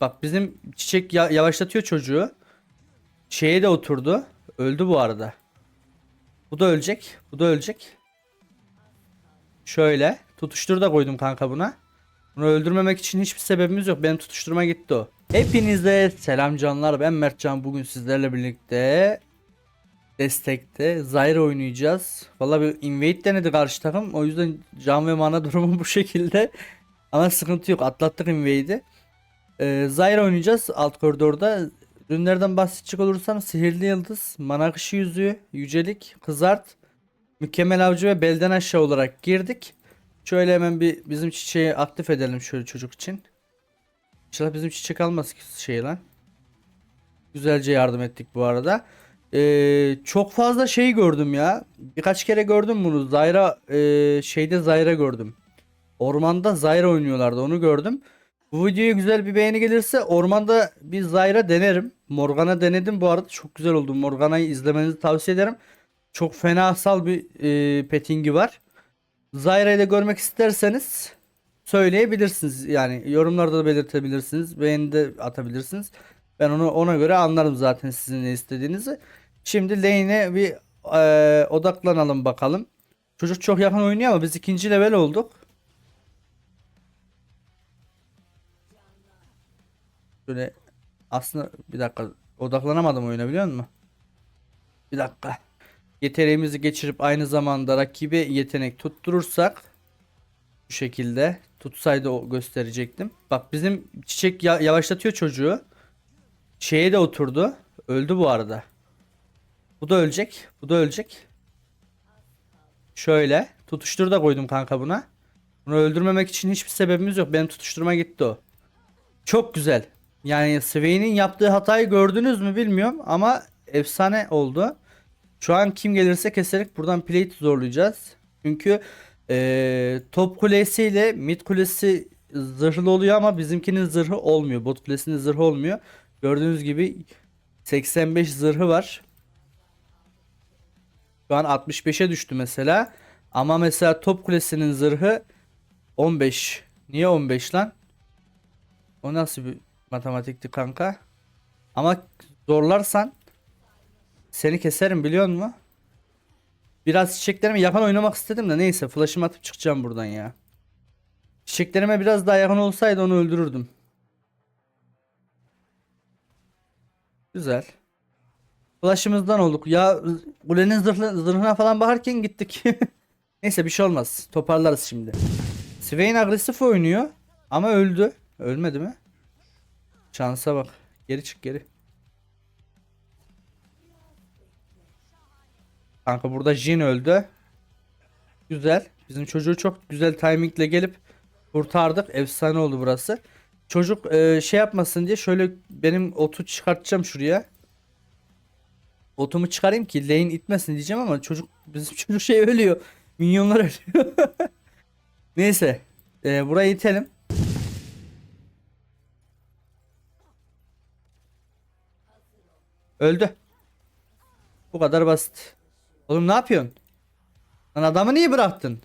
Bak bizim çiçek ya- yavaşlatıyor çocuğu. Şeye de oturdu. Öldü bu arada. Bu da ölecek. Bu da ölecek. Şöyle. Tutuştur da koydum kanka buna. Bunu öldürmemek için hiçbir sebebimiz yok. Benim tutuşturma gitti o. Hepinize selam canlar. Ben Mertcan. Bugün sizlerle birlikte destekte Zyra oynayacağız. Valla bir invade denedi karşı takım. O yüzden can ve mana durumu bu şekilde. Ama sıkıntı yok. Atlattık invade'i. Ee, Zyra oynayacağız alt koridorda. Ürünlerden bahsedecek olursam sihirli yıldız, mana akışı yüzüğü, yücelik, kızart, mükemmel avcı ve belden aşağı olarak girdik. Şöyle hemen bir bizim çiçeği aktif edelim şöyle çocuk için. İnşallah bizim çiçek almaz ki şey lan. Güzelce yardım ettik bu arada. Ee, çok fazla şey gördüm ya. Birkaç kere gördüm bunu. Zyra e, şeyde Zyra gördüm. Ormanda Zyra oynuyorlardı onu gördüm. Bu videoya güzel bir beğeni gelirse ormanda bir Zyra denerim. Morgana denedim bu arada çok güzel oldu. Morgana'yı izlemenizi tavsiye ederim. Çok fenasal bir e, pettingi var. Zyra'yı da görmek isterseniz söyleyebilirsiniz. Yani yorumlarda da belirtebilirsiniz. Beğeni de atabilirsiniz. Ben onu ona göre anlarım zaten sizin ne istediğinizi. Şimdi lane'e bir e, odaklanalım bakalım. Çocuk çok yakın oynuyor ama biz ikinci level olduk. Böyle aslında bir dakika odaklanamadım oyuna biliyor musun? Bir dakika. Yeteneğimizi geçirip aynı zamanda rakibe yetenek tutturursak bu şekilde tutsaydı o gösterecektim. Bak bizim çiçek ya- yavaşlatıyor çocuğu. Şeye de oturdu. Öldü bu arada. Bu da ölecek. Bu da ölecek. Şöyle. Tutuştur da koydum kanka buna. Bunu öldürmemek için hiçbir sebebimiz yok. Benim tutuşturma gitti o. Çok güzel. Yani Swain'in yaptığı hatayı gördünüz mü bilmiyorum ama efsane oldu. Şu an kim gelirse keserek buradan plate zorlayacağız. Çünkü eee, top kulesiyle mid kulesi zırhlı oluyor ama bizimkinin zırhı olmuyor. Bot kulesinin zırhı olmuyor. Gördüğünüz gibi 85 zırhı var. Şu an 65'e düştü mesela. Ama mesela top kulesinin zırhı 15. Niye 15 lan? O nasıl bir matematikti kanka? Ama zorlarsan seni keserim biliyor musun? Biraz çiçeklerime yakın oynamak istedim de neyse flash'ımı atıp çıkacağım buradan ya. Çiçeklerime biraz daha yakın olsaydı onu öldürürdüm. Güzel. Flash'ımızdan olduk. Ya kulenin zırhlı, zırhına falan bakarken gittik. Neyse bir şey olmaz. Toparlarız şimdi. Swain agresif oynuyor. Ama öldü. Ölmedi mi? Şansa bak. Geri çık geri. Kanka burada Jin öldü. Güzel. Bizim çocuğu çok güzel timingle gelip kurtardık. Efsane oldu burası. Çocuk e, şey yapmasın diye şöyle benim otu çıkartacağım şuraya. Otumu çıkarayım ki lane itmesin diyeceğim ama çocuk bizim çocuk şey ölüyor. Minyonlar ölüyor. Neyse. E, burayı itelim. Öldü. Bu kadar basit. Oğlum ne yapıyorsun? Lan adamı niye bıraktın?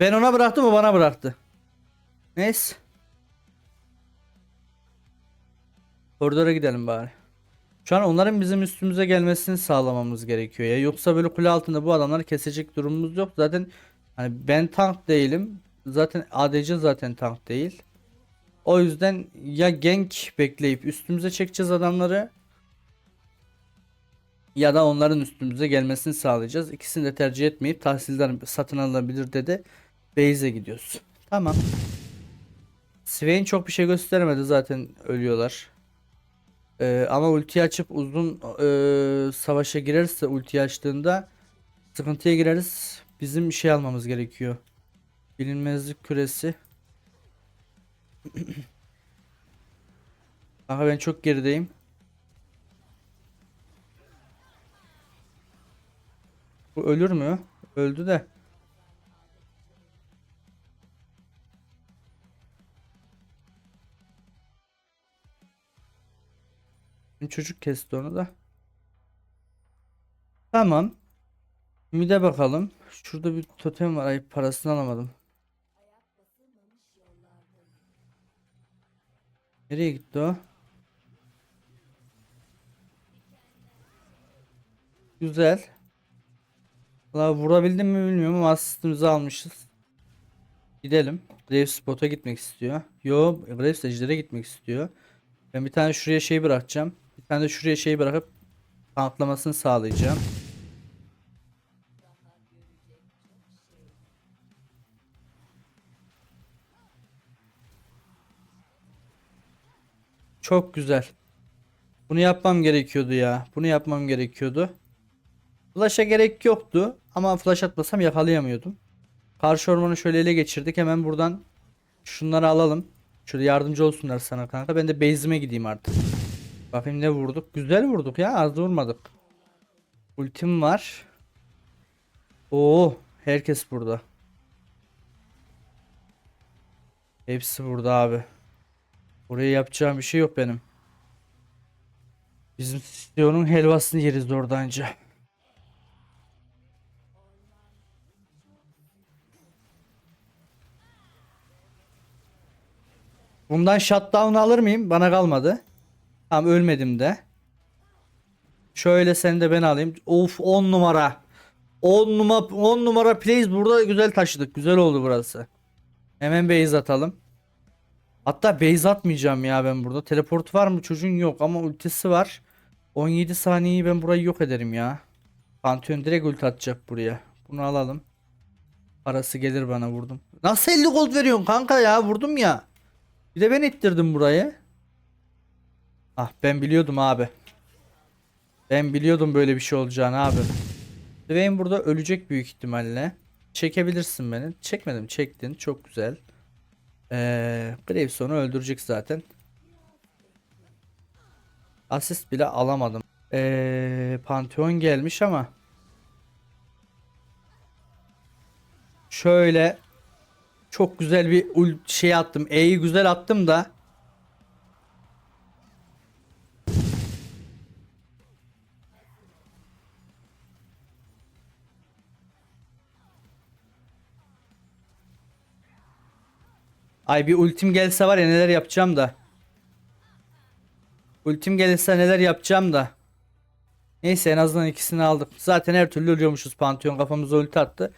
Ben ona bıraktım o bana bıraktı. Neyse. Koridora gidelim bari. Şu an onların bizim üstümüze gelmesini sağlamamız gerekiyor ya. Yoksa böyle kule altında bu adamları kesecek durumumuz yok. Zaten hani ben tank değilim. Zaten ADC zaten tank değil. O yüzden ya gank bekleyip üstümüze çekeceğiz adamları ya da onların üstümüze gelmesini sağlayacağız. İkisini de tercih etmeyip tahsildar satın alınabilir dedi. Base'e gidiyoruz. Tamam. Swain çok bir şey gösteremedi zaten ölüyorlar. Ee, ama ulti açıp uzun e, savaşa girerse ulti açtığında sıkıntıya gireriz. Bizim şey almamız gerekiyor. Bilinmezlik küresi. Aha ben çok gerideyim. Bu ölür mü? Öldü de. Çocuk kesti onu da. Tamam. Mide bakalım. Şurada bir totem var. Ay parasını alamadım. Nereye gitti o? Güzel. Valla vurabildim mi bilmiyorum ama asistimizi almışız. Gidelim. Graves spot'a gitmek istiyor. Yo, Graves ejder'e gitmek istiyor. Ben bir tane şuraya şey bırakacağım. Bir tane de şuraya şey bırakıp kanıtlamasını sağlayacağım. Çok güzel. Bunu yapmam gerekiyordu ya. Bunu yapmam gerekiyordu. Flash'a gerek yoktu ama flash atmasam yakalayamıyordum. Karşı ormanı şöyle ele geçirdik. Hemen buradan şunları alalım. Şöyle yardımcı olsunlar sana kanka. Ben de base'ime gideyim artık. Bakayım ne vurduk. Güzel vurduk ya. Az vurmadık. Ultim var. Oo, herkes burada. Hepsi burada abi. Buraya yapacağım bir şey yok benim. Bizim Sion'un helvasını yeriz oradan önce. Bundan shutdown alır mıyım? Bana kalmadı. Tamam ölmedim de. Şöyle seni de ben alayım. Of 10 numara. 10 numara 10 numara plays burada güzel taşıdık. Güzel oldu burası. Hemen base atalım. Hatta base atmayacağım ya ben burada. Teleport var mı çocuğun yok ama ultisi var. 17 saniyeyi ben burayı yok ederim ya. Pantheon direkt ulti atacak buraya. Bunu alalım. Parası gelir bana vurdum. Nasıl 50 gold veriyorsun kanka ya vurdum ya. Bir de ben ittirdim burayı. Ah ben biliyordum abi. Ben biliyordum böyle bir şey olacağını abi. Dwayne burada ölecek büyük ihtimalle. Çekebilirsin beni. Çekmedim çektin çok güzel. Ee, Graves onu öldürecek zaten. Asist bile alamadım. Ee, Pantheon gelmiş ama. Şöyle çok güzel bir şey attım. E'yi güzel attım da. Ay bir ultim gelse var ya neler yapacağım da. Ultim gelirse neler yapacağım da. Neyse en azından ikisini aldık. Zaten her türlü ölüyormuşuz. Pantheon kafamıza ulti attı.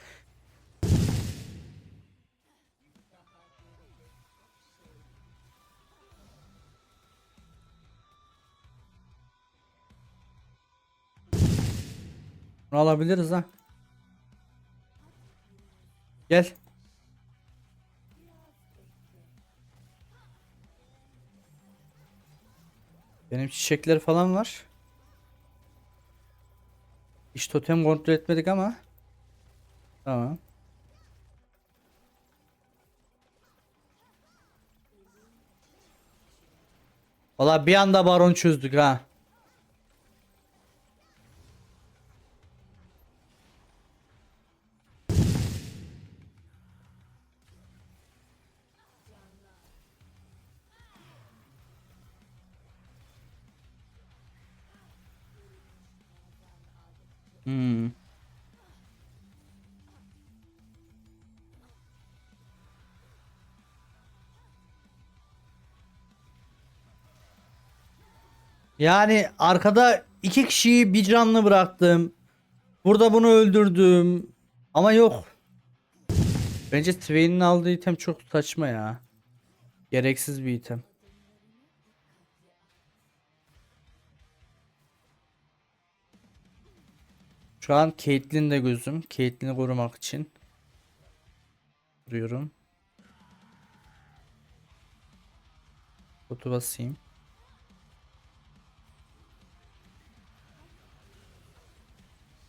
Bunu alabiliriz ha. Gel. Benim çiçekler falan var. Hiç totem kontrol etmedik ama. Tamam. Valla bir anda baron çözdük ha. Hmm. Yani arkada iki kişiyi bir canlı bıraktım. Burada bunu öldürdüm. Ama yok. Bence Twain'in aldığı item çok saçma ya. Gereksiz bir item. Şu an Caitlyn'de gözüm. Caitlyn'i korumak için. Duruyorum. Botu basayım.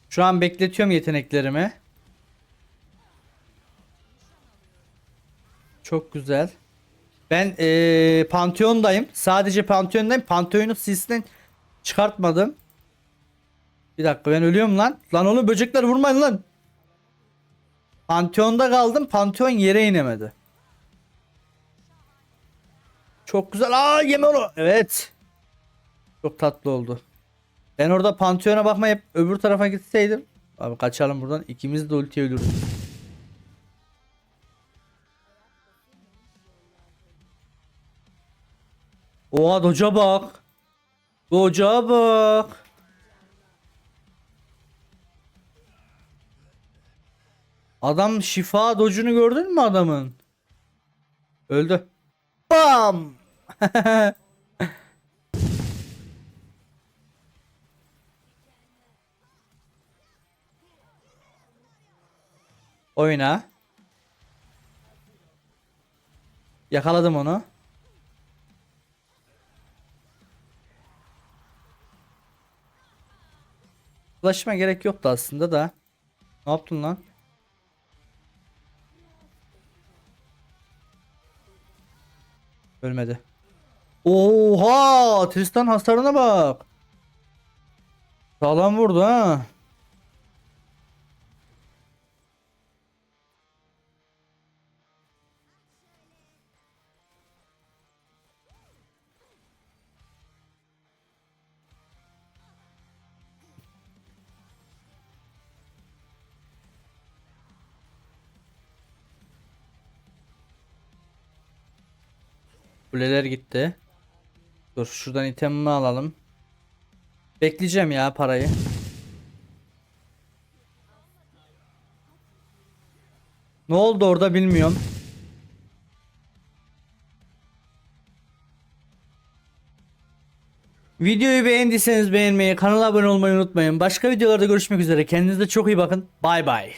Şu an bekletiyorum yeteneklerimi. Çok güzel. Ben eee Pantheon'dayım. Sadece Pantheon'dayım. Pantheon'u sizden çıkartmadım. Bir dakika ben ölüyorum lan. Lan oğlum böcekler vurmayın lan. Pantheon'da kaldım. Pantheon yere inemedi. Çok güzel. Aa yeme onu. Evet. Çok tatlı oldu. Ben orada Pantheon'a bakmayıp öbür tarafa gitseydim. Abi kaçalım buradan. İkimiz de ultiye ölürüz. Oha doca bak. Doca bak. Adam şifa docunu gördün mü adamın? Öldü. Bam. Oyna. Yakaladım onu. Ulaşma gerek yoktu aslında da. Ne yaptın lan? Ölmedi. Oha! Tristan hasarına bak. Sağlam vurdu ha. Kuleler gitti. Dur şuradan itemimi alalım. Bekleyeceğim ya parayı. Ne oldu orada bilmiyorum. Videoyu beğendiyseniz beğenmeyi, kanala abone olmayı unutmayın. Başka videolarda görüşmek üzere. Kendinize çok iyi bakın. Bay bay.